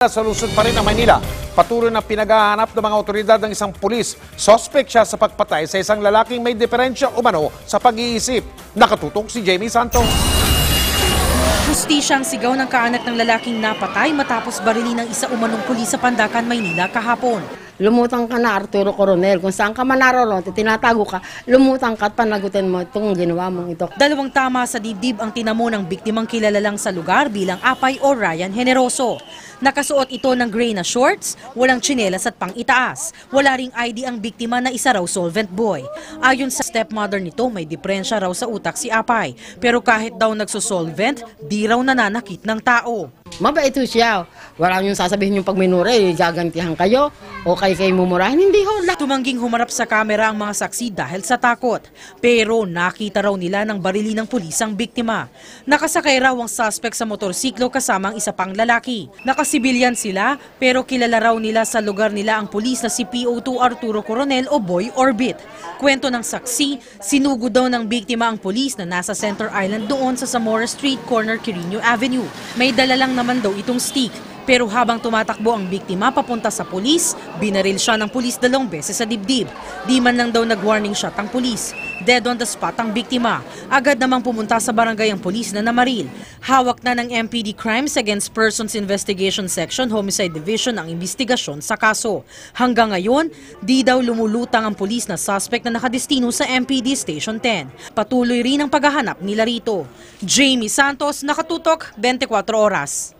Sa lungsod pa rin ng Manila, patuloy na pinaghahanap ng mga otoridad ng isang pulis. Sospek siya sa pagpatay sa isang lalaking may diferensya umano sa pag-iisip. Nakatutok si Jamie Santos. Justisyang sigaw ng kaanak ng lalaking napatay matapos barili ng isa umanong pulis sa Pandakan, Maynila kahapon. Lumutang ka na, Arturo Coronel. Kung saan ka man naroon, tinatago ka, lumutang ka at panagutin mo itong ginawa mong ito. Dalawang tama sa dibdib ang tinamo ng biktimang kilala lang sa lugar bilang Apay o Ryan Generoso. Nakasuot ito ng gray na shorts, walang tsinelas at pang-itaas. Wala ring ID ang biktima na isa raw solvent boy. Ayon sa stepmother nito, may diferensya raw sa utak si Apay. Pero kahit daw nagsosolvent, di raw nananakit ng tao. Mabait ho siya. Wala yung sasabihin yung pag minura, eh, gagantihan kayo o kay kayo mumurahin. Hindi ho. La- Tumangging humarap sa kamera ang mga saksi dahil sa takot. Pero nakita raw nila ng barili ng pulis ang biktima. Nakasakay raw ang suspect sa motorsiklo kasama ang isa pang lalaki. Nakasibilyan sila pero kilala raw nila sa lugar nila ang pulis na si PO2 Arturo Coronel o Boy Orbit. Kwento ng saksi, sinugo daw ng biktima ang pulis na nasa Center Island doon sa Zamora Street corner Quirino Avenue. May dala lang naman daw itong stick. Pero habang tumatakbo ang biktima papunta sa pulis, binaril siya ng pulis dalawang beses sa dibdib. Di man lang daw nag-warning shot ang pulis. Dead on the spot ang biktima. Agad namang pumunta sa barangay ang pulis na namaril. Hawak na ng MPD Crimes Against Persons Investigation Section Homicide Division ang investigasyon sa kaso. Hanggang ngayon, di daw lumulutang ang pulis na suspect na nakadestino sa MPD Station 10. Patuloy rin ang paghahanap nila rito. Jamie Santos, Nakatutok, 24 Oras.